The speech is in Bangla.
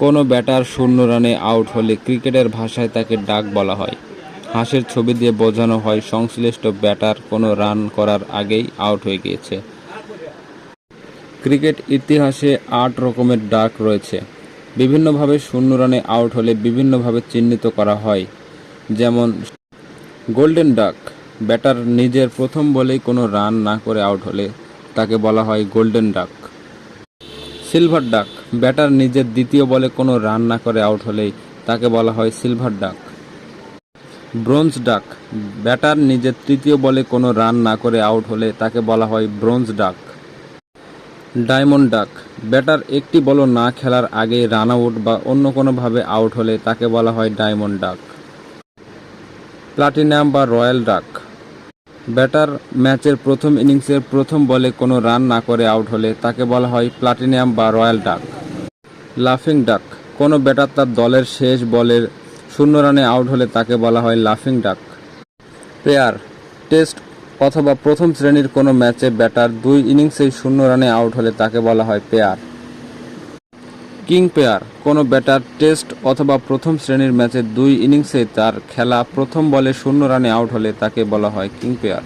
কোনো ব্যাটার শূন্য রানে আউট হলে ক্রিকেটের ভাষায় তাকে ডাক বলা হয়। হাঁসের ছবি দিয়ে বোঝানো হয়, সংশ্লিষ্ট ব্যাটার কোনো রান করার আগেই আউট হয়ে গিয়েছে। ক্রিকেট ইতিহাসে আট রকমের ডাক রয়েছে। বিভিন্নভাবে শূন্য রানে আউট হলে বিভিন্নভাবে চিহ্নিত করা হয়। যেমন, গোল্ডেন ডাক, ব্যাটার নিজের প্রথম বলেই কোনো রান না করে আউট হলে তাকে বলা হয় গোল্ডেন ডাক। সিলভার ডাক ব্যাটার নিজের দ্বিতীয় বলে কোনো রান না করে আউট হলেই তাকে বলা হয় সিলভার ডাক। ব্রোঞ্জ ডাক। ব্যাটার নিজের তৃতীয় বলে কোনো রান না করে আউট হলে তাকে বলা হয় ব্রোঞ্জ ডাক। ডায়মন্ড ডাক। ব্যাটার একটি বলও না খেলার আগে রান আউট বা অন্য কোনোভাবে আউট হলে তাকে বলা হয় ডায়মন্ড ডাক। প্লাটিনাম বা রয়্যাল ডাক। ব্যাটার ম্যাচের প্রথম ইনিংসের প্রথম বলে কোনো রান না করে আউট হলে তাকে বলা হয় প্লাটিনাম বা রয়্যাল ডাক। লাফিং ডাক। কোনো ব্যাটার তার দলের শেষ বলের শূন্য রানে আউট হলে তাকে বলা হয় লাফিং ডাক। পেয়ার, টেস্ট অথবা প্রথম শ্রেণির কোনো ম্যাচে ব্যাটার দুই ইনিংসেই শূন্য রানে আউট হলে তাকে বলা হয় পেয়ার। কিং পেয়ার, কোনো ব্যাটার টেস্ট অথবা প্রথম শ্রেণির ম্যাচে দুই ইনিংসে তার খেলা প্রথম বলে শূন্য রানে আউট হলে তাকে বলা হয় কিং পেয়ার।